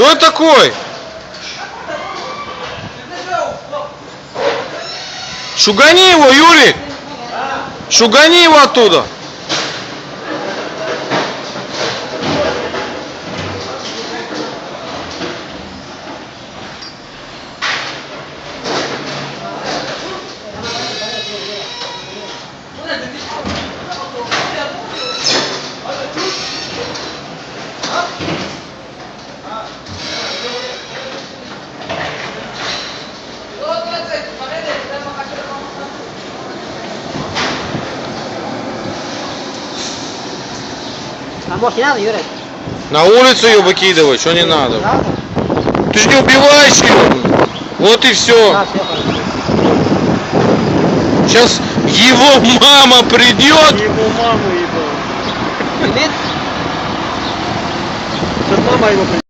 Кто такой? Шугани его, Юрик! Шугани его оттуда! А может не надо, Юрий? На улицу ее выкидывай, что не надо. Надо? Ты же не убиваешь его. Вот и все. Да, все. Сейчас его мама придет. Его маму ебал. Привет. Сейчас мама его